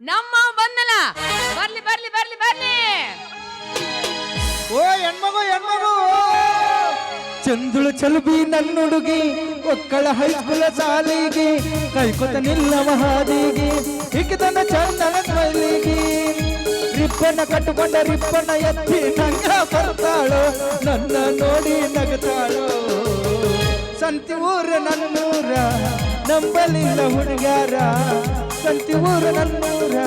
ನಮ್ಮ ಬಂದಲ್ಲ ಬರ್ಲಿ ಬರ್ಲಿ ಬರ್ಲಿ ಬರ್ಲಿ ಓ ಹೆಣ್ಮಗು ಹೆಣ್ಮಗು ಚಂದುಳು ಚಲುಬಿ ನನ್ನುಡುಗಿ ಒಕ್ಕಳ ಹೈಸ್ಕೂಲ ಸಾಲಿಗೆ ಕೈಕೊತ ನಿಲ್ಲವ ಹಾದಿಗೆ ಹಿಕ್ಕಿದನ ಚಂದನ ಸ್ಮೈಲಿಗೆ ರಿಪ್ಪನ ಕಟ್ಟುಕೊಂಡ ರಿಪ್ಪನ ಎತ್ತಿ ನಂಗ ಬರ್ತಾಳು ನನ್ನ ನೋಡಿ ನಗತಾಳು ಸಂತಿ ಊರ ನನ್ನೂರ ನಂಬಲಿಲ್ಲ ಹುಡುಗ್ಯಾರ ಸಂತಿ ಊರ ನನ್ನೂರ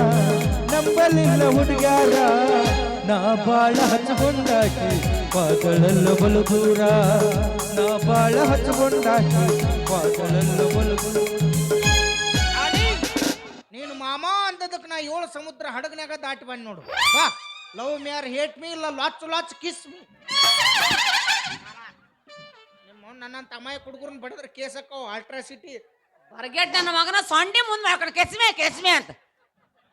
ನಂಬಲಿಲ್ಲ ಹುಡುಗ್ಯಾರ. ನಾ ಬಾಳ ಹಚ್ಚಿಕೊಂಡಾಕಿ ಪಾತಳಲ್ಲು ಬಲು ದೂರ ನಾ ಬಾಳ ಹಚ್ಚಿಕೊಂಡಾಕಿ ಪಾತಳಲ್ಲು ಬಲು ನೀನು ಮಾಮ ಅಂದದಕ್ಕೆ ನಾ ಏಳು ಸಮುದ್ರ ಹಡಗನ್ಯಾಗ ದಾಟಿ ಬಂದ್ ನೋಡು. ಬಾ, love me or hate me ಇಲ್ಲ, ಲಾಚ್ ಲಾಚ್ ಕಿಸ್ ಮೀ. ನಿಮ್ಮ ನನ್ನಂತ ಅಮಾಯ ಹುಡುಗರನ್ನ ಬಡದ್ರ ಕೇಸಕ್ಕೋ ಅಲ್ಟ್ರಾಸಿಟಿ ಹೊರಗೆಟ್ ನನ್ನ ಮಗನ ಸೊಂಡಿ ಮುಂದೆ ಮಾಡ್ಕೊಂಡು ಕೆಸ್ಮೆ ಕೆಸ್ಮೆ ಅಂತ.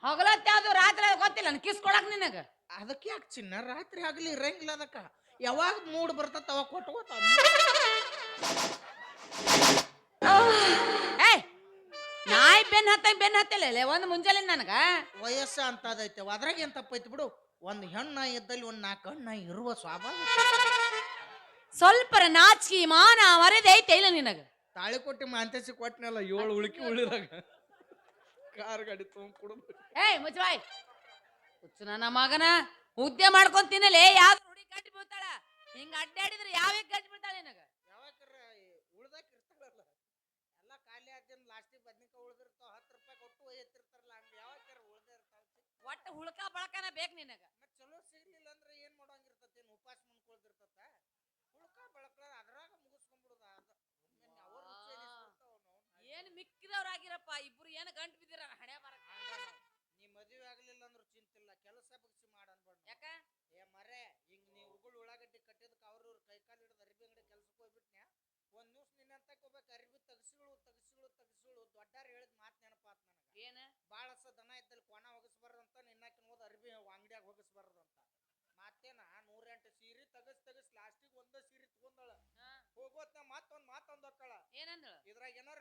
ಹೊಗಲತ್ತೆ ಅದು ರಾತ್ರಿ ಗೊತ್ತಿಲ್ಲ ನನ್ ಕಿಸ್ ಕೊಡಕ್ ನಿನಗ. ಅದಕ್ಕೆ ಯಾಕೆ ಚಿನ್ನ? ರಾತ್ರಿ ಆಗಲಿ ಇರಂಗಿಲ್ಲ ಅದಕ್ಕ. ಯಾವಾಗ ಮೂಡ್ ಬರ್ತದ ಅವಾಗ ಕೊಟ್ಕೋತ ಏಯ್ ನಾಯಿ ಬೆನ್ ಹತ್ತ ಬೆನ್ ಹತ್ತಿಲ್ಲ ಒಂದು ಮುಂಜಾನೆ ನನಗ. ವಯಸ್ಸ ಅಂತದೈತೆ ಅದ್ರಾಗ ಏನ್ ತಪ್ಪೈತಿ ಬಿಡು. ಒಂದ್ ಹೆಣ್ಣ ಇದ್ದಲ್ಲಿ ಒಂದ್ ನಾಲ್ಕು ಹಣ್ಣ ಇರುವ ಸ್ವಾಭಾವಿಕ ಸ್ವಲ್ಪ ನಾಚಿಕೆ ಮಾನ ಮರೆದೈತೆ ಐತೆ ಇಲ್ಲ ನಿನಗ. ತಾಳಿ ಕೊಟ್ಟಿ ಮಾಂತೇಸಿ ಕೊಟ್ಟನಲ್ಲ ಏಳು ಉಳುಕಿ ಉಳಿದಾಗ. ಕಾರ್ ಗಾಡಿ ತೊಗೊಂಡ್ ಕುಡಿದು ಏಯ್ ಮುಚ್ಚಬಾಯ್ ಹುಚ್ಚು ನನ್ನ ಮಗನ. ಉದ್ದೆ ಮಾಡ್ಕೊಂಡ್ ತಿನ್ನಲೇ? ಯಾವ್ದು ಹುಡಿ ಕಟ್ಟಿ ಬೀಳ್ತಾಳ? ಹಿಂಗ ಅಡ್ಡಾಡಿದ್ರೆ ಯಾವ ಗಟ್ಟಿ ಬೀಳ್ತಾಳ ನಿನಗ? ಯಾವಾಗ್ರ ಉಳ್ದಾಕ ಇರ್ತಾರಲ್ಲ ಎಲ್ಲ ಖಾಲಿ ಆದ್ಯನ್ ಲಾಸ್ಟಿಗೆ ಬದ್ನಿಕಾಯಿ ಉಳ್ದಿರ್ತಾವ ಹತ್ತು ರೂಪಾಯಿ ಕೊಟ್ಟು ಒಯ್ಯತ್ತಿರ್ತಾರಲ್ಲ ಹಂಗ ಯಾವಾಗ್ಯಾರ ಉಳ್ದೇ ಇರ್ತಾವ ಒಟ್ಟ ಹುಳ್ಕ ಬಳಕನ ಬೇಕು ನಿನಗ? ಚಲೋ ಸಿಗ್ಲಿಲ್ಲ ಅಂದ್ರೆ ಏನ್ ಮಾಡೋಂಗಿರ್ತತಿ ಏನ್ ಉಪವಾಸ ಮುಂದ್ಕೊಳ್ದಿರ್ತತ ಉಳ್ಕ ಬಳಕ ಅದ್ರಾಗ ಮುಗಿಸ್ಕೊಂಡ್ಬಿಡುದ ಅದ ಒಮ್ಮೆ ಅವ್ರ ರುಚಿ ಎನಿಸ್ಬಿಡ್ತಾವ ನಾವು. ಏನ್ ಮಿಕ್ಕಿದವ್ರಾಗಿರಪ್ಪ ಇಬ್ರು ಏನ್ ಗಂಟು ಬಿದ್ದಿರ ಹಣೆ ಬರ ನೀ ಮದುವೆ ಆಗ್ಲಿಲ್ಲ ಅಂದ್ರು ಚಿಂತಿಲ್ಲ ಕೆಲಸ ಬಗ್ಸಿ ಮಾಡ ಅನ್ಬೇಡ. ಯಾಕ? ಏ ಮರೆ ಹಿಂಗ್ ನೀ ಉಗುಳು ಉಳ್ಳಾಗಡ್ಡಿ ಕಟ್ಟಿದಕ್ಕೆ ಅವ್ರು ಕೈ ಕಾಲು ಹಿಡಿದು ಅರ್ಬಿ ಅಂಗಡಿ ಕೆಲ್ಸಕ್ಕೆ ಹೋಗ್ಬಿಟ್ನ್ಯಾ? ಒಂದ್ ದಿವ್ಸ ನಿನ್ನಂತ ಹೋಗ್ಬೇಕು ಅರ್ಬಿ ತಗಸಿಳು ತಗಸಿಳು ತಗಸಿಳು ದೊಡ್ಡಾರ ಹೇಳಿದ ಮಾತು ನೆನಪಾತ್ ನನಗ. ಏನ? ಬಾಳ ಸ ದನ ಇದ್ದಲ್ಲಿ ಕೊಣ ಹೋಗಿಸ್ಬಾರ್ದಂತ ನಿನ್ನಕಿನ ಹೋದ ಅರ್ಬಿ ಅಂಗಡಿಯಾಗ ಹೋಗಿಸ್ಬಾರ್ದಂತ ಮತ್ತೇನ ನೂರೆಂಟು ಸೀರೆ ತಗಸ್ ತಗಸ್ ಲಾಸ್ಟಿಗೆ ಒಂದ ಸೀರೆ ತಗೊಂಡಳ. ಹೋಗೋತ್ನ ಮತ್ತೊಂದ್ ಮಾತೊಂದ್ ಹೊಕ್ಕಳ ಏನಂದಳು? ಇದ್ರಾಗ ಏನಾರ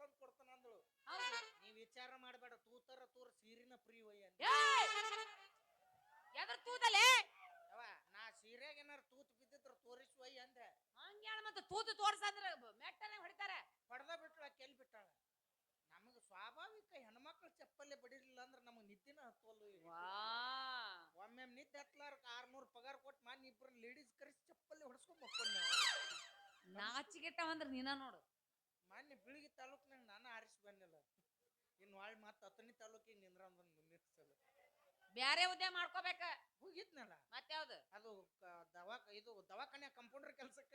ತಂದು ಕೊಡ್ತಾನ ಅಂದಳು. ನೀ ವಿಚಾರ ಮಾಡಬೇಡ ತೂತರ ತೂರ ಸೀರಿನ ಪ್ರೀ ಒಯ್ಯ. ಎದ್ರ ತೂತಲೆ? ನಾ ಸೀರೆಗೆ ಏನಾರ ತೂತ್ ಬಿದ್ದಿದ್ರ ತೋರಿಸಿ ಒಯ್ಯ ಅಂದೆ. ಹಂಗ್ಯಾಳ ಮತ್ತೆ ತೂತು ತೋರ್ಸಂದ್ರ ಮೆಟ್ಟನೆ ಹೊಡಿತಾರೆ. ಹೊಡೆದ ಬಿಟ್ಳ ಕೆಲ್ ಬಿಟ್ಟಾಳ? ನಮಗೆ ಸ್ವಾಭಾವಿಕ ಹೆಣ್ಮಕ್ಳು ಚಪ್ಪಲಿ ಬಡಿಲಿಲ್ಲ ಅಂದ್ರ ನಮಗೆ ನಿದ್ದಿನ. ವಾ ಒಮ್ಮೆ ನಿದ್ದೆ ಹತ್ಲಾರ ಆರ್ನೂರು ಪಗಾರ ಕೊಟ್ಟು ಮಾನ್ ಇಬ್ರು ಲೇಡೀಸ್ ಕರೆಸಿ ಚಪ್ಪಲಿ ಹೊಡ್ಸ್ಕೊಂಡ್ ಮಕ್ಕೊಂಡ್ ನಾಚಿಗೆಟ್ಟ ಅಂದ್ರ ನೀನ ನೋಡು. ಮೊನ್ನೆ ಬಿಳಿಗಿ ತಾಲೂಕ್ನಾಗ ನಾನು ಆರಿಸಿ ಬಂದಿಲ್ಲ ಇನ್ನು ಒಳ್ ಮತ್ತೆ ಹತ್ತನೇ ತಾಲೂಕಿಗೆ ನಿಂದ್ರ ಅಂದನ್ ಮುಂದಿನ ಸಲ ಬ್ಯಾರೆ ಉದ್ಯ ಮಾಡ್ಕೋಬೇಕ? ಹೋಗಿದ್ನಲ್ಲ ಮತ್ಯಾವ್ದು ಅದು ಕ- ದವಾಖ ಇದು ದವಾಖಾನೆ ಕಂಪೌಂಡರ್ ಕೆಲ್ಸಕ್ಕ.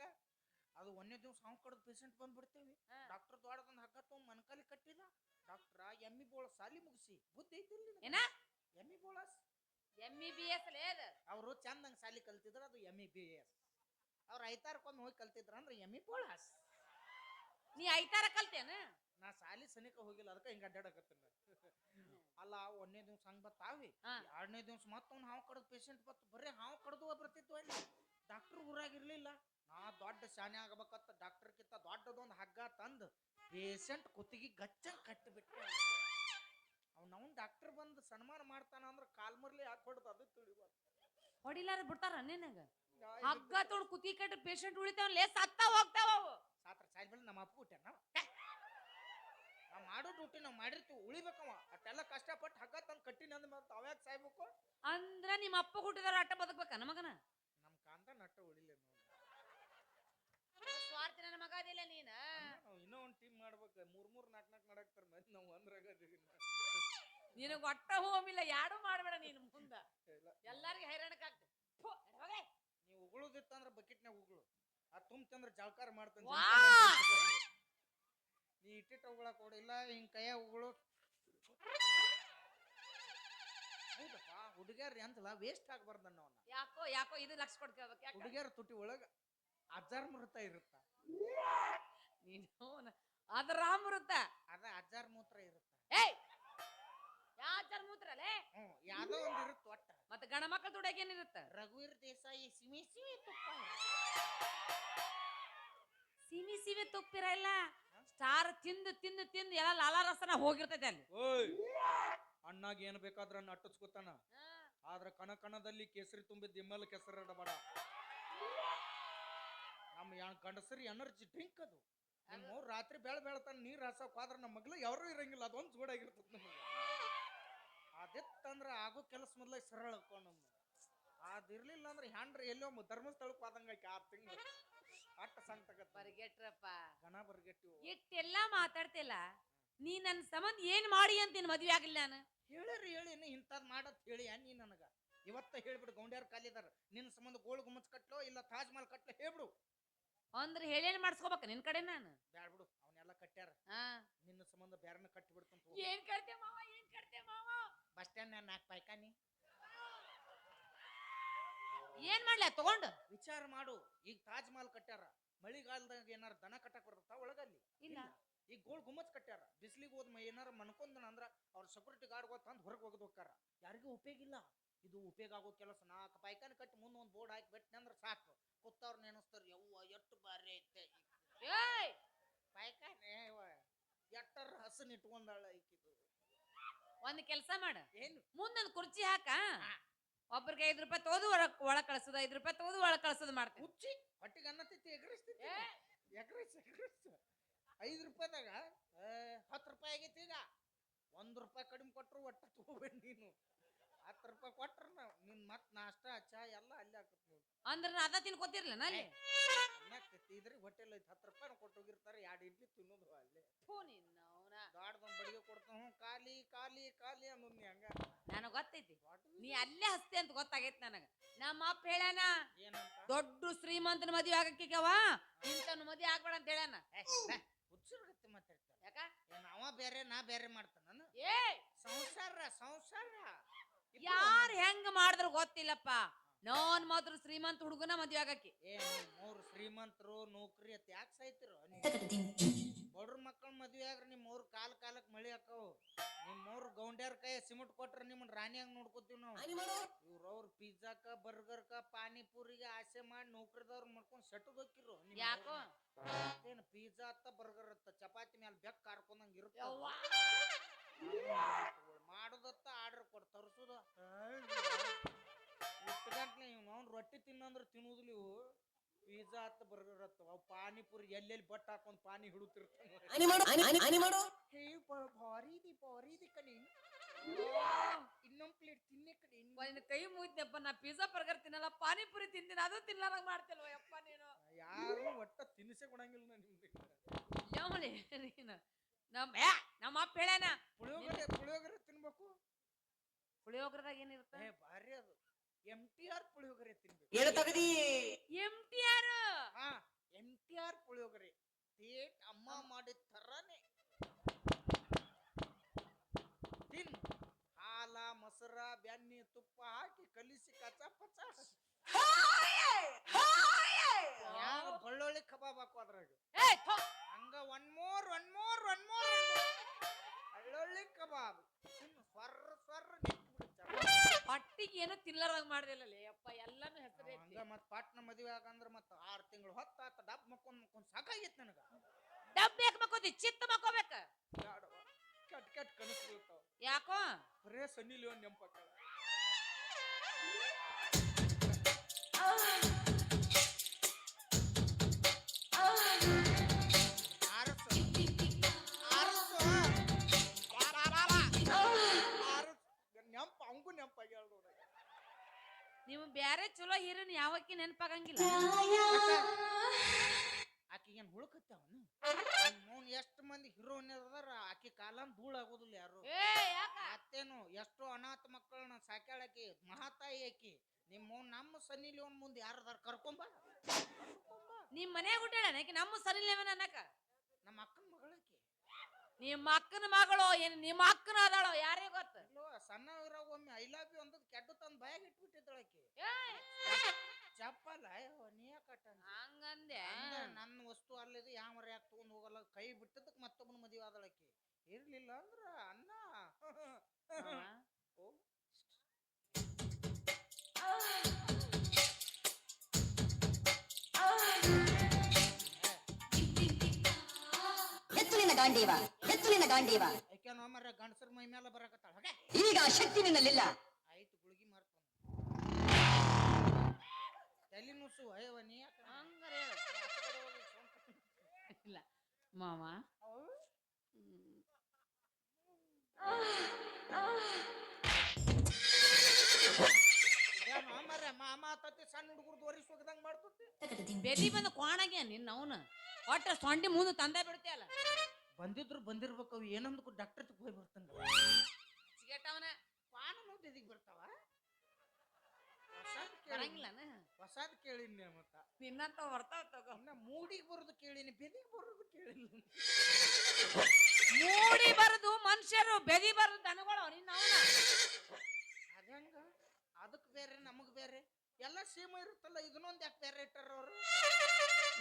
ಅದು ಒಂದೇ ದಿವ್ಸ ಹಾವು ಕಡ್ದು ಪೇಷಂಟ್ ಬಂದ್ಬಿಡ್ತೇವಿ. ಹಾ. ಡಾಕ್ಟರ್ ದೊಡ್ಡದೊಂದು ಹಗ್ಗ ತೊಗೊಂಡ್ ಮನ್ಕಲಿ ಕಟ್ಟಿದ ಡಾಕ್ಟ್ರ ಎಮ್ಮಿ ಬೋಳ ಸಾಲಿ ಮುಗಿಸಿ. ಬುದ್ಧಿ ಐತಿಲ್ಲ ಏನ? ಎಮ್ಮಿ ಬೋಳಸ್. ಎಂ ಇ ಬಿ ಎಸ್ ಲೇ ಅದು? ಅವರು ಚಂದಂಗ್ ಸಾಲಿ ಕಲ್ತಿದ್ರ ಅದು ಎಮ್ಮಿ ಬಿ ಎಸ್ ಅವ್ರು ಐತಾರಕ್ಕೊಮ್ಮೆ ಹೋಗಿ ಕಲ್ತಿದ್ರ ಅಂದ್ರೆ ಎಮ್ಮಿ ಬೋಳಸ್. ನೀ ಐತಾರ ಕಲ್ತೇನ? ನಾ ಸಾಲಿ ಸನಿಕ ಹೋಗಿಲ್ಲ ಅದಕ್ಕೆ ಹಿಂಗ ಅಡ್ಡಾಡಕತ್ತೀನಿ ಅಲ್ಲ ಒಂದನೇ ದಿವ್ಸ ಹಂಗ ಬತ್ತಾವಿ. ಎರಡನೇ ದಿವ್ಸ ಮತ್ತೊಂದು ಹಾವು ಕಡದ್ ಪೇಷಂಟ್ ಬತ್ತು ಬರೀ ಹಾವು ಕಡದು ಬರ್ತಿತ್ತು ಅಲ್ಲಿ. ಡಾಕ್ಟರ್ ಊರಾಗಿರ್ಲಿಲ್ಲ ನಾ ದೊಡ್ಡ ಶಾನೆ ಆಗಬೇಕತ್ತ. ಡಾಕ್ಟರ್ ಕಿತ್ತ ದೊಡ್ಡದೊಂದು ಹಗ್ಗ ತಂದು ಪೇಷಂಟ್ ಕುತ್ತಿಗೆ ಗಚ್ಚಂಗ್ ಕಟ್ಟಿಬಿಟ್ಟೆ. ಅವ್ನವ್ನ ಡಾಕ್ಟರ್ ಬಂದು ಸನ್ಮಾನ ಮಾಡ್ತಾನ ಅಂದ್ರೆ ಕಾಲ್ಮರ್ಲಿ ಯಾಕೆ ಹೊಡೆದು ಅದು ತಿಳಿಬಾರ್ದು ಹೊಡಿಲಾರ ಬಿಡ್ತಾರ ನಿನಗ ಹಗ್ಗ ತೊಗೊಂಡ್ ಕುತ್ತಿಗೆ ಕಟ್ಟ ಪೇಷಂಟ್ ಉಳಿತಾವ ಲೇ ಸತ್ತ ಹೋಗ್ತಾವ ಅವು. ಸಾತ್ರ ಸಾಯ್ದ ಮೇಲೆ ನಮ್ಮ ಅಪ್ಪ ಹುಟ್ಟ್ಯಾನ ನಾವು? ನಾವು ಮಾಡೋ ಡ್ಯೂಟಿ ನಾವು ಮಾಡಿರ್ತೀವಿ ಉಳಿಬೇಕವ. ಅಷ್ಟೆಲ್ಲ ಕಷ್ಟಪಟ್ಟು ಹಗ್ಗ ತಂದು ಕಟ್ಟಿನ ಅಂದ ಮತ್ತೆ ಅವ್ಯಾಕ ಸಾಯ್ಬೇಕು? ಅಂದ್ರ ನಿಮ್ಮ ಅಪ್ಪ ಹುಟ್ಟಿದಾರ ಅಟ್ಟ ಬದುಕ್ಬೇಕ ನಮಗನ ನಮ್ಮ ಕಾಂತ ನಟ್ಟ ಉಳಿಲೆ ಸ್ವಾರ್ಥ ನನ್ನ ಮಗ ಅದಿಲ್ಲ ನೀನ. ನಾವು ಇನ್ನೂ ಒಂದು ಟೀಮ್ ಮಾಡ್ಬೇಕು. ಮೂರ್ ಮೂರ್ ನಾಲ್ಕು ನಾಲ್ಕು ಮಾಡಾಕ್ತಾರ ಮತ್ತೆ ನಾವು ಒಂದ್ರಾಗ ಅದೀವಿ ಇನ್ನ. ನಿನಗ ಒಟ್ಟ ಹೋಮಿಲ್ಲ ಯಾರು ಮಾಡಬೇಡ ನೀನು ಮುಂದ. ಎಲ್ಲಾರಿಗೆ ಹೈರಾಣಕ್ಕಾಗ್ತದೆ ನೀವು ಉಗುಳುದಿತ್ತಂದ್ರ ಬಕೆಟ್ನಾಗ ಉಗುಳು. ಆ ತುಂಬತಂದ್ರ ಜಳಕಾರ ಮಾಡ್ತಾನೆ! ನೀ ಇಟ್ಟಿಟ್ಟು ಉಗುಳಕ್ ಕೊಡಿಲ್ಲ ಹಿಂಗ್ ಕೈಯ ಉಗುಳು ಹೌದಪ್ಪ ಹುಡುಗ್ಯಾರ ಅಂತಲ್ಲ ವೇಸ್ಟ್ ಆಗ್ಬಾರ್ದು ಅನ್ನೋನ ಯಾಕೋ ಯಾಕೋ ಇದು ಲಕ್ಷ ಕೊಡ್ಕೋಬೇಕು ಯಾಕ? ಹುಡುಗ್ಯಾರ ತುಟಿ ಒಳಗ ಅಜ್ಜಾರ್ ಮೃತ ಇರುತ್ತ. ನೀನು ಅದ ರಾಮೃತ ಅದ ಅಜ್ಜಾರ್ ಮೂತ್ರ ಇರುತ್ತ. ಏಯ್! ಯಾಚಾರ ಮೂತ್ರಲೇ ಅಲ್ಲೇ? ಯಾವ್ದೋ ಒಂದು ಇರುತ್ತೆ ಒಟ್ಟ. ಮತ್ತೆ ಗಣ ಮಕ್ಕಳ ದುಡ್ಯಾಗ ಏನಿರುತ್ತ ರಘುವೀರ್ ದೇಸಾಯಿ ಸಿಮಿ ಸಿಮಿ ತುಪ್ಪ. ಸಿಮಿ ತುಪ್ಪಿರಲ್ಲ ಸ್ಟಾರ್ ತಿಂದು ತಿಂದು ತಿಂದು ಎಲ್ಲ ಲಾಲ ರಸನ ಹೋಗಿರ್ತೈತೆ ಅಲ್ಲಿ. ಓಯ್, ಅಣ್ಣಾಗ ಏನ್ ಬೇಕಾದ್ರ ಅಟ್ಟಿಸ್ಕೊತಾನ. ಆದ್ರ ಕಣ ಕಣದಲ್ಲಿ ಕೇಸರಿ ತುಂಬಿದ ಇಮ್ಮಲ್ ಕೆಸರಿಡಬೇಡ ನಮ್ಮ ಯಾ- ಗಂಡಸರಿ ಎನರ್ಜಿ ಡ್ರಿಂಕ್ ಅದು. ನಿಮ್ಮ ರಾತ್ರಿ ಬೆಳ ಬೆಳತಾನ ನೀರ್ ಹಾಸಕ್ ಹೋದ್ರ ನಮ್ಮ ಮಗ್ಳು ಯಾರು ಇರಂಗಿಲ್ಲ, ಅದೊಂದು ಜೋಡಾಗಿರ್ತದ ನಮಗೆ. ಅದಿತ್ತಂದ್ರ ಆಗೋ ಕೆಲಸ ಮೊದ್ಲ ಸರಳ ಹಾಕೊಂಡ್ ನಮ್ಮ ಅದಿರ್ಲಿಲ್ಲ ಅಂದ್ರೆ ಹ್ಯಾಂಡ್ರ ಎಲ್ಲೋ ಧರ್ಮಸ್ಥಳಕ್ಕೆ ಹೋದಂಗ ಆರ್ ತಿಂಗಳು. ಅಟ್ಟ ಸಂಕಟ ಬರ್ಗೆಟ್ರಪ್ಪ. ಗಣ ಬರ್ಗೆಟ್ಟಿವು ಇಟ್ಟೆಲ್ಲಾ ಮಾತಾಡ್ತಿಲ್ಲ. ನೀ ನನ್ನ ಸಂಬಂಧ ಏನ್ ಮಾಡಿ ಅಂತ ನಿನ್ ಮದ್ವೆ ಆಗಿಲ್ಲ ನಾನು? ಹೇಳಿರಿ ಹೇಳಿ ನೀ ಇಂಥದ್ ಮಾಡತ್ ಹೇಳಿ ನೀ ನನಗ. ಇವತ್ತ ಹೇಳ್ಬಿಡು ಗೌಂಡ್ಯಾರ್ ಕಾಲಿದಾರ. ನಿನ್ನ ಸಂಬಂಧ ಗೋಳ್ ಗುಮ್ಮಚ್ ಕಟ್ಲೋ ಇಲ್ಲ ತಾಜ್ ಮಹಲ್ ಕಟ್ಲೋ ಹೇಳ್ಬಿಡು. ಅಂದ್ರೆ ಹೇಳೇನ್ ಮಾಡಿಸ್ಕೋಬೇಕ ನಿನ್ ಕಡೆ ನಾನು? ಬ್ಯಾಡ್ಬಿಡು ಅವನ್ನೆಲ್ಲ ಕಟ್ಟ್ಯಾರ ಹಾ. ನಿನ್ನ ಸಂಬಂಧ ಬ್ಯಾರನ್ನ ಕಟ್ಟಿ ಬಿಡ್ತಂತ ಏನ್ ಕಟ್ತೆ ಮಾವ ಏನ್ ಕಟ್ತೆ ಮಾವ? ಬಸ್ ಸ್ಟ್ಯಾಂಡ್ ನಾಲ್ಕು ಪಾಯ್ಕಾನಿ ಏನ್ ಮಾಡ್ಲ ತಗೊಂಡು? ವಿಚಾರ ಮಾಡು. ಈಗ ತಾಜ್ ಮಹಲ್ ಕಟ್ಟ್ಯಾರ ಮಳಿಗಾಲದಾಗ ಏನಾರ ದನ ಕಟ್ಟಕ್ ಬರ್ತದ ಒಳಗಲ್ಲಿ? ಇಲ್ಲ. ಈಗ ಗೋಳ್ ಗುಮ್ಮಚ್ ಕಟ್ಟ್ಯಾರ ಬಿಸಿಲಿಗೆ ಹೋದ್ ಏನಾರ ಮನ್ಕೊಂದನ ಅಂದ್ರ ಅವ್ರ ಸೆಕ್ಯೂರಿಟಿ ಗಾರ್ಡ್ ಹೋದ್ ತಂದ್ ಹೊರಗೆ ಒಗದ್ ಹೋಗ್ತಾರ ಯಾರಿಗೂ ಉಪಯೋಗ ಇಲ್ಲ. ಇದು ಉಪಯೋಗ ಆಗೋ ಕೆಲಸ. ನಾಲ್ಕು ಪಾಯ್ಕಾನಿ ಕಟ್ಟಿ ಮುಂದೆ ಒಂದು ಬೋರ್ಡ್ ಹಾಕಿ ಬಿಟ್ಟೆ ಅಂದ್ರೆ ಸಾಕು. ಕುತ್ತವ್ರು ನೆನಸ್ತಾರ ಯವ್ವ ಎಷ್ಟು ಬಾರಿ ಐತೆ. ಏಯ್! ಯವ್ವ. ಎಟ್ಟರ ಹಸನ್ ಇಟ್ಕೊಂಡಾಳ ಈಕಿದು. ಒಂದು ಕೆಲಸ ಮಾಡ. ಏನು? ಮುಂದೊಂದು ಕುರ್ಚಿ ಹಾಕ. ಒಬ್ರಿಗೆ ಐದು ರೂಪಾಯಿ ತೋದು ಒಳಗ್ ಒಳಗ್ ಕಳ್ಸೋದು ಐದು ರೂಪಾಯಿ ತೋದು ಒಳಗ್ ಕಳ್ಸೋದು ಮಾಡ್ತೀವಿ. ಹುಚ್ಚಿ ಹೊಟ್ಟಿಗೆ ಅನ್ನತೈತಿ ಎಗರಿಸ್ತೈತಿ ಏ, ಎಗರಿಸ್ ಎಗರಿಸ್. ಐದು ರೂಪಾಯಿದಾಗ ಹತ್ತು ರೂಪಾಯಿ ಆಗೈತಿ ಈಗ. ಒಂದು ರೂಪಾಯಿ ಕಡಿಮೆ ಕೊಟ್ಟರು ಒಟ್ಟು ತಗೋಬೇಡಿ ನೀನು. ಹತ್ತು ರೂಪಾಯಿ ಕೊಟ್ರ ನಿನ್ ಮತ್ ನಾಷ್ಟ ಚಾ ಎಲ್ಲ ಅಲ್ಲೇ ಹಾಕತ್ ನೋಡಿ. ಅಂದ್ರ ನಾ ಅದ ತಿನ್ಕೋತಿರ್ಲ ನಲ್ಲಿ ಅನ್ನಕತ್ತಿ ಇದ್ರಿ ಹೋಟೆಲ್ ಐತಿ. ಹತ್ತು ರೂಪಾಯಿ ಕೊಟ್ಟು ಹೋಗಿರ್ತಾರೆ. ಎರಡು ಇಡ್ಲಿ ತಿನ್ನೋದು ಅಲ್ಲೇ. ಫೋನ್ ನಿನ್ನವ್ನ. ದೊಡ್ಡದೊಂದು ಬಡಿಗೆ ಹ್ಞೂ ಕಾಲಿ ಖಾಲಿ ಖಾಲಿ ಅನ್ನೋದು ನೀ ಹಂಗ. ನನಗ್ ಗೊತ್ತೈತಿ. ನೀ ಅಲ್ಲೇ ಹಸ್ತಿ ಅಂತ ಗೊತ್ತಾಗೈತಿ ನನಗ. ನಮ್ಮ ಅಪ್ಪ ಹೇಳ್ಯಾನ ಏನಂತ? ದೊಡ್ಡ ಶ್ರೀಮಂತನ ಮದ್ವೆ ಆಗಕ್ಕಿಗವ ಇಂತವ್ನ ಮದ್ವೆ ಆಗ್ಬೇಡ ಅಂತ ಹೇಳ್ಯಾನ. ಹುಚ್ಚರ್ಗತ್ತೆ ಮಾತಾಡ್ತಾರೆ ಯಾಕ? ಏನ್ ಅವ ಬೇರೆ ನಾ ಬೇರೆ ಮಾಡ್ತಾನ ನಾನು? ಏ ಸಂಸಾರ ಸಂಸಾರ. ಯಾರ್ ಹೆಂಗ್ ಮಾಡಿದ್ರು ಗೊತ್ತಿಲ್ಲಪ್ಪ. ನಾನ್ ಮಾತ್ರ ಶ್ರೀಮಂತ ಹುಡುಗನ ಮದ್ವೆ ಆಗಕ್ಕೆ. ಏ ಮೂರು ಶ್ರೀಮಂತರು ನೌಕರಿ ಅತ್ ಯಾಕೆ ಸಾಯ್ತಿರೋ? ಬಡ್ರ ಮಕ್ಕಳ ಮದ್ವೆ ಆಗ್ರ ನಿಮ್ಮ ಮೂರು ಕಾಲ ಕಾಲಕ್ಕೆ ಮಳಿ ಹಾಕವು. ನಿಮ್ಮ ಮೂರು ಗೌಂಡ್ಯಾರ ಕೈ ಸಿಮೆಂಟ್ ಕೊಟ್ರ ನಿಮ್ಮ ರಾಣಿಯಾಗ ನೋಡ್ಕೋತೀವಿ ನಾವು. ಇವ್ರ ಅವ್ರ ಪಿಜ್ಜಾಕ ಬರ್ಗರ್ಕ ಪಾನಿಪುರಿಗೆ ಆಸೆ ಮಾಡಿ ನೌಕರಿದವ್ರು ಮಾಡ್ಕೊಂಡು ಸೆಟ್ಟದ್ ಹೋಗಿರು ಯಾಕೋ? ಏನು ಪಿಜ್ಜಾ ಅತ್ತ ಬರ್ಗರ್ ಅತ್ತ ಚಪಾತಿ ಮೇಲೆ ಬೆಕ್ ಕಾರ್ಕೊಂಡಂಗ ಇರುತ್ತೆ. ಮಾಡೋದತ್ತ ಆರ್ಡರ್ ಕೊಡ್ ತರ್ಸುದ. ಗಂಟ್ಲೆ ಇವ್ ಅವ್ನು ರೊಟ್ಟಿ ತಿನ್ನಂದ್ರ ತಿನ್ನುವುದಿಲ್ಲ ಇವು ಪಿಜ್ಜಾ ಹತ್ತ ಬರ್ಗರ್ ಹತ್ತ ಅವು ಪಾನಿಪುರಿ ಎಲ್ಲೆಲ್ಲಿ ಬಟ್ ಹಾಕೊಂಡ್ ಪಾನಿ ಹಿಡುತ್ತಿರ್ತಾನೆ ಹೇ ಬ- ಭಾರಿ ಇದೆ ಭಾರಿ ಇದೆ ಕಣಿ. ಇನ್ನೊಂದ್ ಪ್ಲೇಟ್ ತಿನ್ನೆ ಕಡೆ ಒಂದ್ ಕೈ ಮುಗಿದ್ನಪ್ಪ ನಾ ಪಿಜ್ಜಾ ಬರ್ಗರ್ ತಿನ್ನಲ್ಲ ಪಾನಿಪುರಿ ತಿಂದಿನ ಅದು ತಿನ್ನಲಾರಂಗ್ ಮಾಡ್ತಿಲ್ವ ಯಪ್ಪ ನೀನು. ಯಾರು ಒಟ್ಟ ತಿನ್ನಿಸೇ ಕೊಡಂಗಿಲ್ಲ ನಾ ನಿಮ್ಗೆ. ನೀನು. ನಮ್ಮ ಏ, ನಮ್ಮ ಅಪ್ಪ ಹೇಳ್ಯಾನ. ಪುಳಿಯೋಗರೆ ಪುಳಿಯೋಗರೆ ತಿನ್ಬೇಕು. ಪುಳಿಯೋಗರದಾಗ ಏನಿರುತ್ತೆ? ಏ ಭಾರಿ ಅದು. ಎಂ ಟಿ ಆರ್ ಪುಳಿಯೋಗರೆ ತಿನ್ಬೇಕು. ಎಂ ಟಿ ಆರ್ ಹಾ ಎಂ ಟಿ ಆರ್ ಪುಳಿಯೋಗರೆ. ತೇಟ್ ಅಮ್ಮ ಮಾಡಿದ ಥರನೇ. ತಿನ್. ಹಾಲ ಮೊಸರ ಬೆಣ್ಣೆ ತುಪ್ಪ ಹಾಕಿ ಕಲಿಸಿ ಕಚ ಪಚ. ಏನೋ ತಿನ್ನಲಾರಂಗ್ ಮಾಡ್ದಿಲ್ಲ ಅಪ್ಪ ಎಲ್ಲಾನು ಹೆಸರು ಹಂಗ ಮತ್ ಪಾಟ್ನ ಮದ್ವೆ ಆಗಂದ್ರ ಮತ್ ಆರ್ ತಿಂಗಳು ಹೊತ್ತಾತ ಡಬ್ ಮಕ್ಕೊಂಡ್ ಮಕ್ಕೊಂಡ್ ಸಾಕಾಗಿತ್ತು ನನಗ. ಡಬ್ ಬೇಕ ಮಕ್ಕೋದಿ ಚಿತ್ತ ಮಕ್ಕೋಬೇಕ? ಬ್ಯಾಡವ್ವ. ಕೆಟ್ ಕೆಟ್ಟ ಕನಸು ಬೀಳ್ತಾವ. ಯಾಕೋ? ಬರೇ ಸನ್ನಿ ಲಿಯೋನ್ ನೆಂಪಕ್ಕಾಳ ನೋಡ ನೀವು ಬ್ಯಾರೆ ಚಲೋ ಹೀರೋನ್ ಯಾವಕ್ಕಿ ನೆನಪಾಗಂಗಿಲ್ಲ. ಆಕಿಗೇನ್ ಏನ್ ಅವ್ನು ಎಷ್ಟು ಮಂದಿ ಹೀರೋನ್ ಅದಾರ ಆಕಿ ಕಾಲನ್ ಧೂಳ ಆಗೋದಿಲ್ಲ ಯಾರು? ಏ ಯಾಕ? ಮತ್ತೇನು ಎಷ್ಟೋ ಅನಾಥ ಮಕ್ಕಳನ್ನ ಸಾಕ್ಯಾಳಕಿ ಮಹಾತಾಯಿ ಆಕಿ ನಿಮ್ಮ ನಮ್ಮ ಸನ್ನಿ ಲಿಯೋನ್ ಮುಂದೆ ಯಾರದಾರ ಕರ್ಕೊಂಬ ನಿಮ್ಮ ನಿಮ್ ಮನ್ಯಾಗ ಹುಟ್ಟಾಳ ಆಕಿ? ನಮ್ಮ ಸನ್ನಿಲಿ ಲೆವೆನ್ ಅನ್ನಕ? ನಮ್ಮ ಅಕ್ಕನ ಮಗಳಾಕಿ. ನಿಮ್ಮ ಅಕ್ಕನ ಮಗಳು ಏನ್ ನಿಮ್ಮ ಅಕ್ಕನ ಅದಾಳೋ ಯಾರೇ ಗೊತ್ತ? ಸಣ್ಣ ಒಮ್ಮೆ ಐ ಲವ್ ಯು ಅಂದದ್ ಕೆಟ್ಟ ತಂದ್ ಬಾಯಾಗ ಇಟ್ಬಿಟ್ಟಿದ್ದಳಕಿ ಆಕಿ. ಚಪ್ಪಲ್ಲ ಅಯ್ಯೋ ನೀ ಯಾಕಟ್ಟ ಹಂಗಂದೆ ನನ್ನ ವಸ್ತು ಅಲ್ಲಿದು ಯಾವ ಯಾಕೆ ತಗೊಂಡ್ ಹೋಗಲ್ಲ ಕೈ ಬಿಟ್ಟದಕ್ ಮತ್ತೊಬ್ಬನ ಮದುವೆ ಆದಳಕಿ ಇರ್ಲಿಲ್ಲ ಅಂದ್ರ ಅನ್ನ ಓ. ಎತ್ತುಲಿನ ಗಾಂಡೀವ ಎತ್ತುಲಿನ ಗಾಂಡೀವ ಯಾಕೆ ಮರ ಗಂಡಸರ ಮೈ ಮೇಲೆ ಬರಕತ್ತಾಳ ಹಾಗೆ ಈಗ ಆ ಶಕ್ತಿ ನಿನ್ನಲ್ಲಿಲ್ಲ. ಆಯ್ತು ಗುಳಿಗೆ ಮಾಡ್ಕೊಂಡು ತಲೆ ನುಸು ಅಯ್ಯವ ನೀ ಯಾಕೆ ಹಂಗಾರೆ? ಇಲ್ಲ ಮಾವ. ಹ್ಮ್. ಮಾಮ ಆತತಿ ಸಣ್ಣ ಹುಡುಗರು ವರಿ ಸೊಗದಂಗ್ ಮಾಡ್ತತಿ ಬೆದಿ ಬಂದ ಕೋಣಗೆ ನಿನ್ನ ಅವನ. ಒಟ್ಟ ಸೊಂಡಿ ಮುಂದೆ ತಂದೆ ಬಿಡ್ತೀಯಲ್ಲ. ಬಂದಿದ್ರು ಬಂದಿರ್ಬೇಕು ಅವು ಏನಂದ್ಕು ಡಾಕ್ಟರ್ ಹೋಗಿ ಬರ್ತಾನ ಸಿಗಟ್ಟವನ ಪಾನನು ಬೆದಿಗ್ ಬರ್ತಾವ? ಹೊಸಾದ್ ಬರಂಗಿಲ್ಲನ? ಹೊಸಾದ್ ಕೇಳಿನಿ ಮತ್ತ. ನಿನ್ನಂತ ಬರ್ತಾವ ತಗೋ. ಇನ್ನ ಮೂಡಿಗೆ ಬರೋದು ಕೇಳಿನಿ ಬೆದಿಗೆ ಬರೋದು ಕೇಳಿಲ್ಲ ಮೂಡಿ ಬರದು ಮನುಷ್ಯರು ಬೆದಿ ಬರದು ದನಗಳು ನಿನ್ನ ಅವನ. ಅದಂಗ ಅದಕ್ ಬೇರೆ ನಮಗ್ ಬೇರೆ? ಎಲ್ಲ ಸೇಮ್ ಇರುತ್ತಲ್ಲ ಇದನ್ನೊಂದು ಯಾಕೆ ಬೇರೆ ಇಟ್ಟಾರ ಅವರು?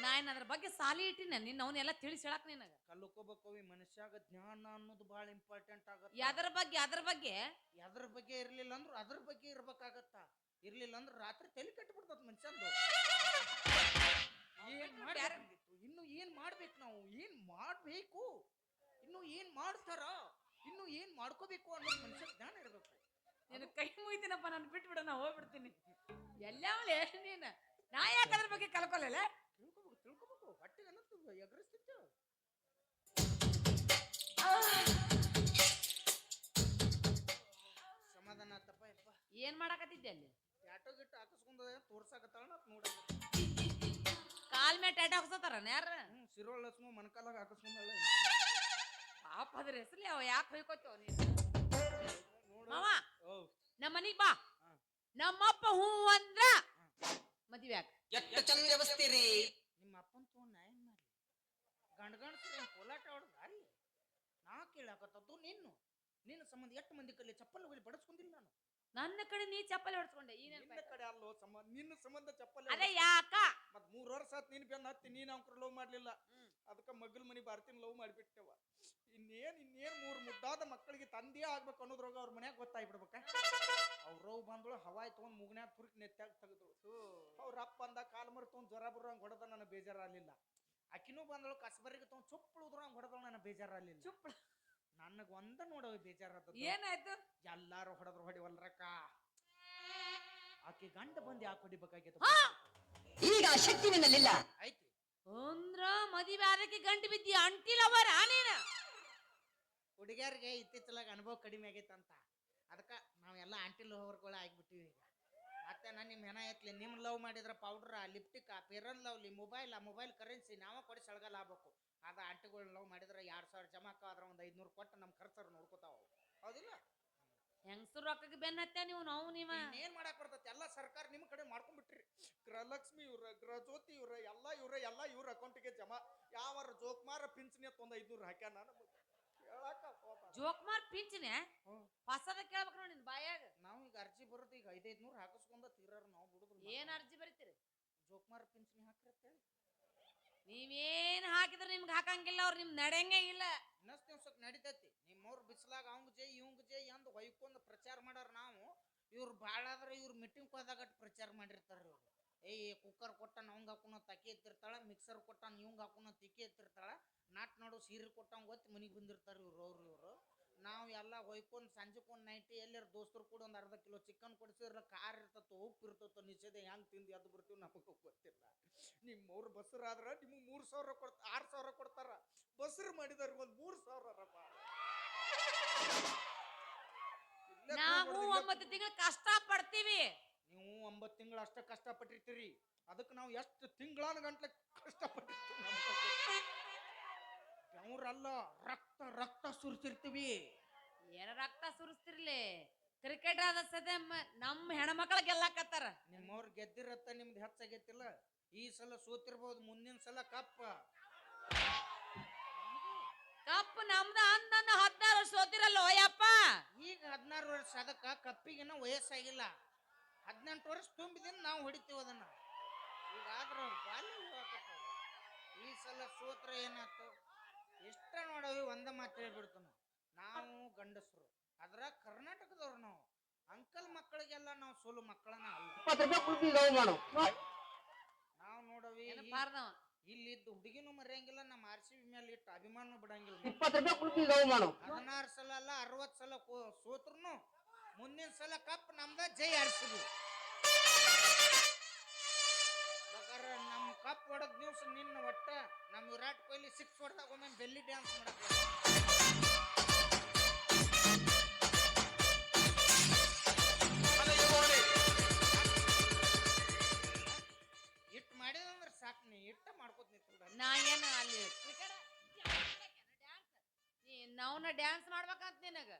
ನಾ ಏನ್ ಅದ್ರ ಬಗ್ಗೆ ಸಾಲಿ ಇಟ್ಟಿನ ನಿನ್ನ ಅವನ್ನೆಲ್ಲ ತಿಳಿಸಿ ಹೇಳಕ್ ನಿನಗ. ಕಲ್ಕೋಬೇಕವಿ ಮನುಷ್ಯಾಗ ಜ್ಞಾನ ಅನ್ನೋದು ಬಹಳ ಇಂಪಾರ್ಟೆಂಟ್ ಆಗತ್ತೆ. ಯಾವ್ದ್ರ ಬಗ್ಗೆ ಅದ್ರ ಬಗ್ಗೆ? ಎದ್ರ ಬಗ್ಗೆ ಇರ್ಲಿಲ್ಲ ಅಂದ್ರೆ ಅದ್ರ ಬಗ್ಗೆ ಇರ್ಬೇಕಾಗತ್ತ. ಇರ್ಲಿಲ್ಲ ಅಂದ್ರೆ ರಾತ್ರಿ ತಲೆ ಕಟ್ಟಿಬಿಡ್ತದ ಮನುಷ್ಯಂದು. ಏನ್ ಇನ್ನು ಏನ್ ಮಾಡ್ಬೇಕು ನಾವು? ಏನ್ ಮಾಡ್ಬೇಕು? ಇನ್ನು ಏನ್ ಮಾಡ್ತಾರ? ಇನ್ನು ಏನ್ ಮಾಡ್ಕೋಬೇಕು ಅನ್ನೋ ಮನುಷ್ಯ ಜ್ಞಾನ ಇರ್ಬೇಕು. ನಿನ್ನ ಕೈ ಮುಗಿತೀನಪ್ಪ ನಾನು ಬಿಟ್ಬಿಡ ನಾ ಹೋಗ್ಬಿಡ್ತೀನಿ. ಎಲ್ಲವಳೆ ನೀನು. ನಾ ಯಾಕೆ ಅದ್ರ ಬಗ್ಗೆ ಕಲ್ಕೊಲ್ಲ ತಿಳ್ಕೊಬೇಕು ತಿಳ್ಕೊಬೇಕು. ಹೊಟ್ಟೆ ಅನ್ನತ್ತು ಎಗರಿಸ್ತಿತ್ತು ಸಮಾಧಾನ ಆತಪ್ಪ ಯಪ್ಪ. ಏನ್ ಮಾಡಾಕತ್ತಿದ್ದೆ ಅಲ್ಲಿ? ಆಟೋ ಗಿಟ್ಟು ಹಾಕಿಸ್ಕೊಂಡ ತೋರ್ಸಾಕತ್ತಾಳ ನೋಡ. ಕಾಲ್ ಮೇಲೆ ಟ್ಯಾಟ ಹಾಕ್ಸತ್ತಾರ ಯಾರ ಸಿರೋಳ್ ಲಕ್ಷ್ಮ ಮನಕಾಲಾಗ ಹಾಕಿಸ್ಕೊಂಡಲ್ಲ ಪಾಪ ಅದ್ರ ಹೆಸರು ಅವ ಯಾಕೆ ಹೊಯ್ಕೋತೇವ ನೀನು? ಮಾವ ನಮ್ಮ ಮನಿಗೆ ಬಾ. ನಮ್ಮಪ್ಪ ಹೂ ಅಂದ್ರ ಮದ್ವೆ ಆಗ ಎಷ್ಟು ಚಂದ ವ್ಯವಸ್ಥಿರಿ? ನಿಮ್ಮ ಅಪ್ಪನ ತಗೊಂಡ್ ನಾ ಏನ್ ಮಾಡ್ಲಿ? ಗಂಡ ಗಂಡಸ್ರ ಕೋಲಾಟ ಆಡೋದು ಅಲ್ಲಿ ನಾ ಕೇಳಾಕತ್ತದ್ದು ನಿನ್ನು. ನಿನ್ನ ಸಂಬಂಧ ಎಷ್ಟು ಮಂದಿ ಕಲ್ಲಿ ಚಪ್ಪಲ್ ಹೋಗಿ ಬಡಸ್ಕೊಂಡಿಲ್ಲ ನಾನು. ನನ್ನ ಕಡೆ ನೀ ಚಪ್ಪಲಿ ಹೊಡ್ಸ್ಕೊಂಡೆ ಈ ನಿನ್ನ ನೆನ್ಪಾಯ್ತಾ? ಕಡೆ ಅಲ್ಲೋ ಸಂಬಂಧ ನಿನ್ನ ಸಂಬಂಧ ಚಪ್ಪಲಿ ಅದೇ ಯಾಕ? ಮತ್ ಮೂರ್ ವರ್ಷ ಆತ್ ನೀನ್ ಬೆನ್ನ ಹತ್ತಿ ನೀನ್ ಅವ್ರ ಲವ್ ಮಾಡ್ಲಿಲ್ಲ. ಹ್ಮ್. ಅದಕ್ಕ ಮಗಲ್ ಮನಿ ಬಾರ್ತಿನ ಲವ್ ಮಾಡಿಬಿಟ್ಟೆವ. ಇನ್ನೇನ್ ಇನ್ನೇನ್ ಮೂರ್ ಮುದ್ದಾದ ಮಕ್ಕಳಿಗೆ ತಂದೆಯೇ ಆಗ್ಬೇಕು ಅನ್ನೋದ್ರೊಳಗ ಅವ್ರ ಮನ್ಯಾಗ ಗೊತ್ತಾಗ್ಬಿಡ್ಬೇಕ? ಅವ್ರ ರವ್ ಬಂದಳು ಹವಾಯ್ ತಗೊಂಡ್ ಮುಗ್ನ್ಯಾಗ ತುರ್ಕ್ ನೆತ್ತಾಗ ತೆಗೆದಳು. ಅವ್ರ ಅಪ್ಪ ಅಂದ ಕಾಲ್ ಮರಿ ತಗೊಂಡ್ ಜ್ವರ ಬರೋಂಗ್ ಹೊಡೆದ ನನ್ನ ಬೇಜಾರಾಗ್ಲಿಲ್ಲ. ಆಕಿನೂ ಬಂದಳು ಕಸಬರಿಗೆ ತಗೊಂಡ್ ಚುಪ್ಪಳು ಉದ್ರಂಗ್ ಹೊಡೆದಳು ಬೇಜಾರ ಆಗಲಿಲ್ಲ ಚುಪ್ ನನಗ ಒಂದ ನೋಡವ ಬೇಜಾರದ ಏನಾಯ್ತು? ಎಲ್ಲಾರು ಹೊಡೆದ್ರು ಹೊಡಿವಲ್ರಕ್ಕ. ಆಕೆ ಗಂಡ ಬಂದ್ ಯಾಕೆ ಹೊಡಿಬೇಕಾಗಿತ್ತು ಹಾ! ಈಗ ಆ ಶಕ್ತಿ ನಿನ್ನಲ್ಲಿಲ್ಲ. ಐತಿ ಅಂದ್ರ ಮದಿವೆ ಆರಕ್ಕೆ ಗಂಟು ಬಿದ್ದಿ ಅಂಟಿಲ್ಲ ಅವರ ನೀನ ಹುಡುಗಿಯರಿಗೆ ಇತ್ತೀಚಲಾಗ ಅನುಭವ ಕಡಿಮೆ ಆಗೈತಂತ. ಅದಕ್ಕೆ ನಾವೆಲ್ಲ ಆಂಟಿ ಲವ್ರ್ಗಳ ಆಗಿಬಿಟ್ಟಿವಿ ಈಗ. ಮತ್ತೆ ನಾನು ನಿಮ್ಮ ಹೆಣ ಎತ್ಲಿ ನಿಮ್ಮ ಲವ್ ಮಾಡಿದ್ರ ಪೌಡ್ರ lipstick fair and lovely mobile ಆ ಮೊಬೈಲ್ ಕರೆನ್ಸಿ ನಾವೇ ಕೊಡಿ ಸಳಗಲ್ಲ ಆಗ್ಬೇಕು. ಆದ ಆಂಟಿಗಳು ಲವ್ ಮಾಡಿದ್ರೆ ಎರಡು ಸಾವಿರ ಜಮಾಕ ಆದ್ರೆ ಒಂದು ಐದುನೂರು ಕೊಟ್ಟು ನಮ್ಮ ಖರ್ಚರು ನೋಡ್ಕೋತಾವ ಹೌದಿಲ್ಲ? ಹೆಂಗಸರು ರೊಕ್ಕಕ್ಕೆ ಬೆನ್ನತ್ತೆ ನೀವು ನಾವು ನೀವ? ಏನ್ ಮಾಡಕ್ ಬರ್ತೈತಿ? ಎಲ್ಲ ಸರ್ಕಾರ ನಿಮ್ಮ ಕಡೆ ಮಾಡ್ಕೊಂಡ್ಬಿಟ್ರಿ. ಗೃಹಲಕ್ಷ್ಮಿ ಇವ್ರ ಗೃಹಜ್ಯೋತಿ ಇವ್ರ ಎಲ್ಲ ಇವ್ರ ಎಲ್ಲ ಇವ್ರ ಅಕೌಂಟಿಗೆ ಜಮಾ. ಯಾವ ಜೋಕ್ಮಾರ ಪಿಂಚಣಿ ಅಂತ ಒಂದು ಐದ್ನೂರು ಹಾಕ್ಯಾನ ನಾನು ಜೋಕ್ಮಾರ್ ಪಿಂಚನೆ ಹ್ಮ್. ಹೊಸದ ಕೇಳ್ಬೇಕು ನೋಡಿ ನಿನ್ ಬಾಯಾಗ. ನಾವು ಈಗ ಅರ್ಜಿ ಬರುತ್ತೆ ಈಗ ಐದೈದು ನೂರು ಹಾಕಿಸ್ಕೊಂಡ ತೀರಾರ ನಾವು ಬಿಡುದ್ರು ಏನ್ ಅರ್ಜಿ ಬರೀತೀರಿ? ಜೋಕ್ಮಾರ್ ಪಿಂಚಣಿ ಹಾಕಿರತ್ತೆ ನೀವೇನ್ ಹಾಕಿದ್ರೆ ನಿಮ್ಗೆ ಹಾಕಂಗಿಲ್ಲ ಅವ್ರು ನಿಮ್ ನಡೆಯಂಗೆ ಇಲ್ಲ. ಇನ್ನಷ್ಟು ಸ್ವಲ್ಪ ನಡಿತೈತಿ. ನಿಮ್ಮವ್ರು ಬಿಸಿಲಾಗ ಅವಂಗ ಜೈ ಇವಂಗ ಜೈ ಅಂದ್ ಹೊಯ್ಕೊಂಡ್ ಪ್ರಚಾರ ಮಾಡಾರ ನಾವು. ಇವ್ರು ಭಾಳ ಆದ್ರೆ ಇವ್ರು ಮೀಟಿಂಗ್ ಹೋದಾಗ ಪ್ರಚಾರ ಮಾಡಿರ್ತಾರ ಇವ್ರು ಏಯ್ ಕುಕ್ಕರ್ ಕೊಟ್ಟಾನ ಅವಂಗ ಹಾಕೊಂಡು ತಕ್ಕಿ ಎತ್ತಿರ್ತಾಳ ಮಿಕ್ಸರ್ ಕೊಟ್ಟಾನ ಇವಂಗ ಹಾಕೊಂಡು ತಿಕ್ಕಿ ಎತ್ತಿರ್ತಾಳ. ನಾಟ್ ನೋಡು ಸೀರೆ ಕೊಟ್ಟಂಗ್ ಗೊತ್ತಿ ಮನೆಗೆ ಬಂದಿರ್ತಾರೆ ಇವ್ರು ಅವ್ರು ಇವರು. ನಾವು ಎಲ್ಲ ಹೊಯ್ಕೊಂಡು ಸಂಜೆಕೊಂಡು ನೈಟಿ ಎಲ್ಲರ ದೋಸ್ತರು ಕೂಡ ಒಂದು ಅರ್ಧ ಕಿಲೋ ಚಿಕನ್ ಕೊಡಿಸಿದ್ರೆ ಖಾರ ಇರ್ತತೋ ಉಪ್ಪು ಇರ್ತತೋ ನಿಷೇಧ ಹೆಂಗೆ ತಿಂದು ಎದ್ದು ಬರ್ತೀವಿ ನಮಗೆ ಗೊತ್ತಿಲ್ಲ. ನಿಮ್ಮವ್ರು ಬಸ್ರಾದ್ರ ನಿಮ್ಗೆ ಮೂರು ಸಾವಿರ ಕೊಡ್ತ ಆರು ಸಾವಿರ ಕೊಡ್ತಾರ. ಬಸ್ರು ಮಾಡಿದಾರ ಒಂದು ಮೂರು ಸಾವಿರಪ್ಪ ನಾವು ಒಂಬತ್ತು ತಿಂಗಳು ಕಷ್ಟ ಪಡ್ತೀವಿ. ಒಂಬತ್ತು ತಿಂಗಳು ಅಷ್ಟ ಕಷ್ಟಪಟ್ಟಿರ್ತೀರಿ. ಅದಕ್ಕೆ ನಾವು ಎಷ್ಟು ತಿಂಗಳಾನ ಗಂಟ್ಲೆ ಕಷ್ಟಪಟ್ಟಿರ್ತೀವಿ ಅವ್ರಲ್ಲ ರಕ್ತ ರಕ್ತ ಸುರಿಸಿರ್ತೀವಿ. ಏನ ರಕ್ತ ಸುರಿಸ್ತಿರ್ಲಿ? ಕ್ರಿಕೆಟ್ ಆದ ಸದ್ಯ ನಮ್ಮ ಹೆಣ್ಮಕ್ಳ ಗೆಲ್ಲಾಕತ್ತಾರ ನಿಮ್ಮವ್ರು ಗೆದ್ದಿರತ್ತ ನಿಮ್ದು ಹೆಚ್ಚಾಗೈತಿಲ್ಲ. ಈ ಸಲ ಸೋತಿರ್ಬೋದು ಮುಂದಿನ ಸಲ ಕಪ್ಪ. ಕಪ್ ನಮ್ದ ಅಂದಂದ ಹದಿನಾರು ವರ್ಷ ಸೋತಿರಲ್ಲ ಯಪ್ಪ ಈಗ ಹದಿನಾರು ವರ್ಷ ಅದಕ್ಕ ಕಪ್ಪಿಗಿನ ವಯಸ್ಸಾಗಿಲ್ಲ. ಹದಿನೆಂಟು ವರ್ಷ ತುಂಬಿದಿಂದ ನಾವು ಹೊಡಿತೀವಿ ಅದನ್ನ. ಈಗ ಆದ್ರೆ ಬಾಲ್ಯ. ಈ ಸಲ ಸೂತ್ರ ಏನಾಯ್ತು? ಇಷ್ಟ ನೋಡವಿ ಒಂದ ಮಾತು ಹೇಳ್ಬಿಡ್ತು ನಾವು ಗಂಡಸರು. ಅದ್ರ ಕರ್ನಾಟಕದವ್ರು ನಾವು. ಅಂಕಲ್ ಮಕ್ಕಳಿಗೆಲ್ಲ ನಾವು ಸೋಲು ಮಕ್ಕಳನ್ನ ಅಲ್ಲ. ನಾವು ನೋಡವಿ ಇಲ್ಲಿದ್ದ ಹುಡುಗಿನೂ ಮರೆಯಂಗಿಲ್ಲ ನಮ್ಮ ಆರ್ಸಿ ಬಿ ಮೇಲೆ ಇಟ್ಟು ಅಭಿಮಾನ ಬಿಡಂಗಿಲ್ಲ. ಹದಿನಾರು ಸಲ ಅಲ್ಲ ಅರವತ್ ಸಲ ಸೋತ್ರುನು ಮುಂದಿನ ಸಲ ಕಪ್ ನಮ್ದ ಜೈ ಹರಿಸಿದ್ವಿ ಬೇಕಾದ್ರೆ ನಮ್ಮ ಕಪ್ ಹೊಡೆದ ದಿವ್ಸ ನಿನ್ನ ಒಟ್ಟ ನಮ್ಮ ವಿರಾಟ್ ಕೊಹ್ಲಿ ಸಿಕ್ಸ್ ಹೊಡೆದಾಗ ಒಮ್ಮೆ ಬೆಲ್ಲಿ ಡ್ಯಾನ್ಸ್ ಮಾಡಕ್ಕೆ ಇಟ್ಟು ಮಾಡಿದಂದ್ರೆ ಸಾಕು ನೀ ಇಟ್ಟ ಮಾಡ್ಕೋತ ನಿಂತು ನಾ ಏನು ಅಲ್ಲಿ ಕ್ರಿಕೆಟ್ ಡ್ಯಾನ್ಸ್ ನೀ ನಾವ್ನ ಡ್ಯಾನ್ಸ್ ಮಾಡ್ಬೇಕಂತ ನಿನಗ.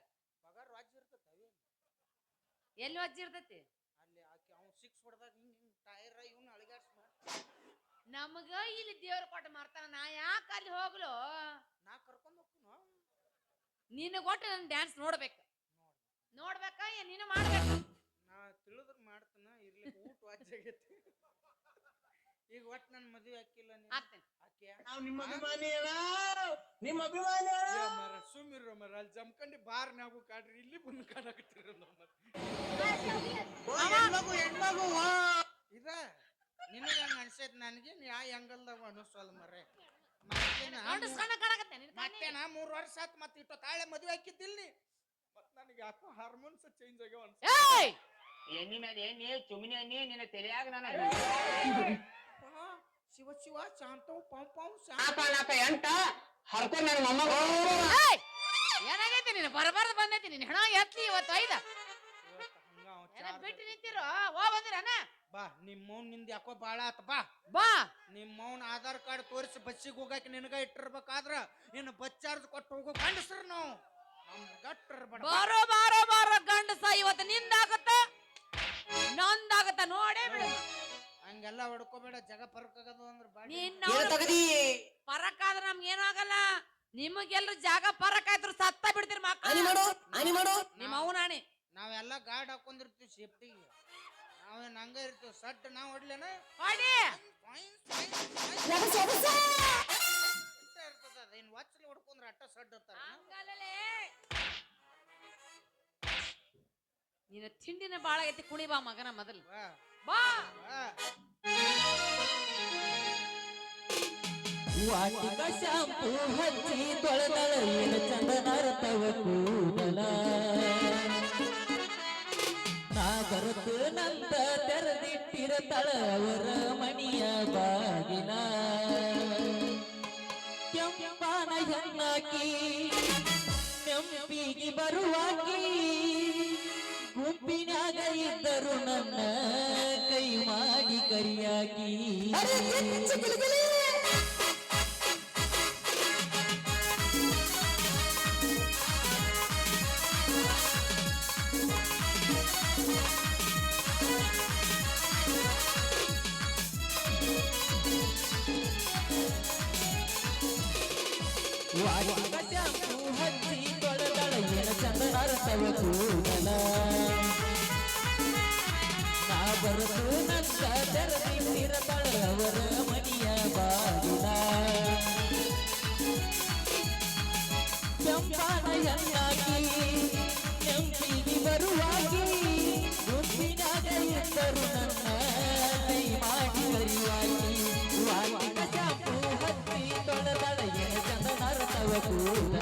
ಎಲ್ಲಿ ವಜ್ಜಿರ್ತೈತಿ ಅಲ್ಲಿ ಆಕೆ ಅವ್ನು ಸಿಕ್ಸ್ ಹೊಡೆದಾಗ ಹಿಂಗೆ ಹಿಂಗೆ ಟೈರ್ ಇವನು ಅಳಿಗಾಡ್ಸ್ ನಮಗ ಇಲ್ಲಿ ದೇವ್ರ ಕೊಟ್ಟು ಮಾಡ್ತಾನ ನಾ ಯಾಕೆ ಅಲ್ಲಿ ಹೋಗ್ಲು? ನಾ ಕರ್ಕೊಂಡು ಹೋಗ್ತೀನೋ ನಿನ್ನ ಕೊಟ್ಟು ನನ್ ಡ್ಯಾನ್ಸ್ ನೋಡ್ಬೇಕು. ನೋಡ್ಬೇಕ. ಏನ್ ನೀನು ಮಾಡ್ಬೇಕು? ನಾ ತಿಳಿದ್ರ ಮಾಡ್ತಾನ ಇರ್ಲಿ ಊಟ ವಾಚ್ ಆಗೈತಿ. ಈಗ ಒಟ್ ನನ್ನ ಮದುವೆ ಹಾಕಿಲ್ಲ ನೀನು. ಆಗ್ತೇನೆ ಆಕೆ ನಾವು ನಿಮ್ಮ ಅಭಿಮಾನಿ ಅಣ್ಣ ನಿಮ್ಮ ಅಭಿಮಾನಿ ಅಣ್ಣ ಮರ ಸುಮ್ಮಿರೋ ಮರ ಅಲ್ಲಿ ಜಮ್ಕಂಡಿ ಬಾರ್ ನಾವು ಕಾಡ್ರಿ ಇಲ್ಲಿ ಬಂದು ಕಾಡಕತ್ತೀರ ನಮ್ಮ ಹೆಣ್ಮಗು ಹೆಣ್ಮಗು. ಇದ ನಿನಗೆ ಹಂಗ ಅನ್ಸೈತ್ ನನಗೆ? ನೀ ಆ ಹೆಂಗಲ್ದಾಗ ಅನಿಸೋಲ್ಲ ಮರೆ. ನಿನ್ ಮತ್ತೆ. ನಾ ಮೂರು ವರ್ಷ ಆತ್ ಮತ್ತೆ ಇಟ್ಟು ತಾಳೆ ಮದುವೆ ಹಾಕಿದ್ದಿಲ್ಲ ನೀ. ಮತ್ ನನಗೆ ಯಾಕೋ ಹಾರ್ಮೋನ್ಸ್ ಚೇಂಜ್ ಆಗ್ಯಾವ ಅನ್ಸ ಎಣ್ಣಿ ಮೇಲೆ ಎಣ್ಣಿ ಚುಮಿನಿ ನಿನ್ನ ತಲೆಯಾಗ ನಾನು ಶಿವ ಶಿವ ಶಾಂತವು ಪಂ ಪಂ ಶಾಂತ. ಎಂಟ ಹರ್ಕೊಂಡ್ ನನ್ನ ಮೊಮ್ಮಗ. ಏಯ್! ಏನಾಗೈತಿ ನೀನು? ಬರಬಾರ್ದು ಬಂದೈತಿ ನೀನು. ಹೆಣ ಎತ್ಲಿ ಇವತ್ತು ಐದ. ಏನ ಬಿಟ್ಟು ನಿಂತಿರೋ? ಓ ಬಂದಿರನ ಬಾ ನಿಮ್ಮ ಮೌನ್ನಿಂದ ಯಾಕೋ ಬಾಳ ಆತ. ಬಾ. ಬಾ. ನಿಮ್ಮ ಮೌನ್ ಆಧಾರ್ ಕಾರ್ಡ್ ತೋರಿಸಿ ಬಸ್ಸಿಗೆ ಹೋಗಾಕ ನಿನಗ ಇಟ್ಟಿರ್ಬೇಕಾದ್ರ ಇನ್ನು ಬಸ್ ಚಾರ್ಜ್ ಕೊಟ್ಟು ಹೋಗೋ. ಗಂಡಸ್ರು ನಾವು. ಬಾರೋ ಬಾರೋ ಬಾರೋ ಗಂಡಸ ಇವತ್ತು ನಿಂದಾಗತ್ತ? ನಂದಾಗತ್ತ? ನೋಡೇ ಬಿಡು. ಹಂಗೆಲ್ಲ ಹೊಡ್ಕೋಬೇಡ ಜಗ ಪರಕ್ ಅಂದ್ರೆ ಅಂದ್ರ ಬಾಡಿ ಏನ್ ತಗದಿ? ಪರಕ್ ಆದ್ರೆ ನಮ್ಗೆ ಏನಾಗಲ್ಲ ಆಗಲ್ಲ. ನಿಮಗೆಲ್ರು ಜಾಗ ಪರಕ್ ಆಯ್ತು ಸತ್ತ ಬಿಡ್ತೀರಿ ಹನಿ ಮಾಡು ಮಕ್ಕಳು ಹನಿ ಮಾಡು. ನಿಮ್ಮ ಅವನಾಣಿ ನಾವೆಲ್ಲ ಗಾರ್ಡ್ ಹಾಕೊಂಡಿರ್ತೀವಿ ಸೇಫ್ಟಿಗೆ. ನಾವೇನ್ ಹಂಗ ಇರ್ತೀವಿ ಸಟ್ ನಾವ್ ಹೊಡ್ಲೇನ? ಹೊಡಿ. ಇರ್ತದ ಅದೇನ್ ವಾಚಲ್ಲಿ ಹೊಡ್ಕೊಂಡ್ರ ಅಟ್ಟ ಸಡ್ ಇರ್ತಾರ ಹಂಗಲ್ಲಲೇ. ನಿನ್ನ ತಿಂಡಿನ ಬಾಳ ಐತಿ ಕುಣಿ ಬಾ ಮಗನ ಮೊದಲು. ಬಾ. ವಾಟಿಕ ಶಾಂಪು ಹಚ್ಚಿ ತೊಳೆದಳ ಏನು ಚಂದನರ್ತವ ಕೂದಲ. ನಾ ಬರುತ್ತು ನಂತ ತೆರೆದಿಟ್ಟಿರತಳ ಅವರ ಮಣಿಯ ಬಾಗಿನ ಕೆಂಪಾನ ನೆಂಪಿಗೆ ಬರುವಾಕಿ ಗುಂಪಿನಾಗ ಇದ್ದರು ನನ್ನ ಕೈ ಮಾಡಿ ಕರಿಯಾಕಿ ವಾಟಿಕ ಶಾಂಪು ಹಚ್ಚಿ ತೊಳೆದಳ ಏನ ಕೂದಲ ನಾ ಬರುತ್ತು ನನ್ನ ತೆರೆದಿಟ್ಟಿರತಳ ಅವರ ಮನಿಯ ಬಾಗಿಲ. ಕೆಂಪಾನ ಹೆಣ್ಣಾಗಿ ನೆಂಪಿಗೆ ಬರುವಾಗಿ ಇದ್ದರು ನನ್ನ ಕೈ ಮಾಡಿ ಕರಿವಾಗಿ ವಾಟಿಕ ಶಾಂಪು ಹಚ್ಚಿ ತೊಳೆದಳ ಏನ ಚಂದನರ್ತವ ಕೂದಲ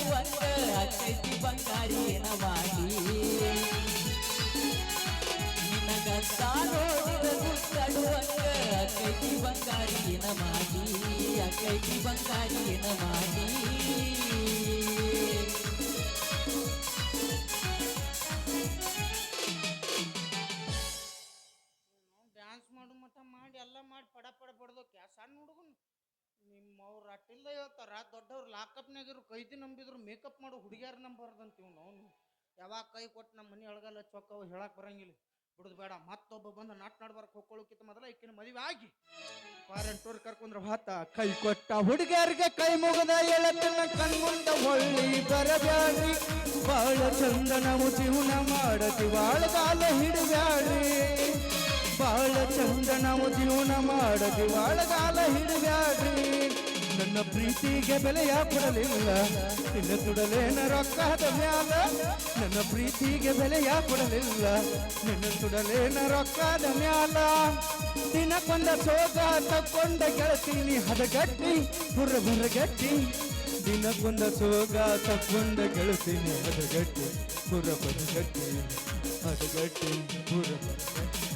ಗುಚ್ಚಡುವಂಗ ಅಕ್ಕೈತಿ ಬಂಗಾರಿ ಮಾಡಿ ನಿನಗ ಅಕ್ಕೈತಿ ಬಂಗಾರಿ ನಮಾಗಿ ಅಕ್ಕೈತಿ ಬಂಗಾರಿ ಮಾಡಿ ಲಾಕಪ್ನಾಗಿರು ಕೈದಿ ನಂಬಿದ್ರು, ಮೇಕಪ್ ಮಾಡೋ ಹುಡುಗಿಯಾರ ನಂಬಾರ್ದಂತೀವ್ ನಾವು ಯಾವಾಗ ಕೈ ಕೊಟ್ಟು ನಮ್ಮ ಮನೆ ಒಳಗಲ್ಲ ಚೊಕ್ಕವು ಹೇಳಕ್ ಬರಂಗಿಲ್ಲ. ಬಿಡುದು ಬೇಡ, ಮತ್ತೊಬ್ಬ ಬಂದು ನಾಟ್ ನಾಡ್ಬಾರ್ಕ್ ಹೋಗ್ಕೊಳ್ಳೋಕ್ಕಿಂತ ಮೊದಲ ಈಕಿನ ಮದುವೆ ಆಗಿ. ಫಾರೆನ್ ಟೂರ್ ಕರ್ಕೊಂಡ್ರ ಹಾತ ಕೈ ಕೊಟ್ಟ ಹುಡುಗಿಯರಿಗೆ ಕೈ ಮುಗದ ಎಳತನ ಕಣ್ಮುಂದ ಹೊಳ್ಳಿ ಬರಬ್ಯಾಡ್ರಿ. ಬಾಳ ಚಂದ ನಾವು ಜೀವನ ಮಾಡತಿ ಬಾಳಗಾಲ ಹಿಡಬ್ಯಾಡ್ರಿ. ಬಾಳ ಚಂದ ನಾವು ಜೀವನ ಮಾಡತಿ ಬಾಳಗಾಲ ಹಿಡಬ್ಯಾಡ್ರಿ. ನನ್ನ ಪ್ರೀತಿಗೆ ಬೆಲೆಯ ಕೊಡಲಿಲ್ಲ. ನಿನ್ನ ಸುಡಲೇನ ರೊಕ್ಕದ ಮ್ಯಾಲ ನನ್ನ ಪ್ರೀತಿಗೆ ಬೆಲೆಯ ಕೊಡಲಿಲ್ಲ. ನಿನ್ನ ಸುಡಲೇನ ರೊಕ್ಕದ ಮ್ಯಾಲ ದಿನಕ್ಕೊಂದ ಸೋಗ ತಕ್ಕೊಂಡ ಗೆಳತೀನಿ ಹದಗಟ್ಟಿ ಬುರ್ರ ಬುರ್ರಗಟ್ಟಿ ದಿನಕ್ಕೊಂದ ಸೋಗ ತಕ್ಕೊಂಡ ಗೆಳತೀನಿ ಹದಗಟ್ಟಿ ಬುರ್ರ ಬುರ್ರಗಟ್ಟಿ ಹದಗಟ್ಟಿ ಬುರ್ರ ಬುರ್ರಗಟ್ಟಿ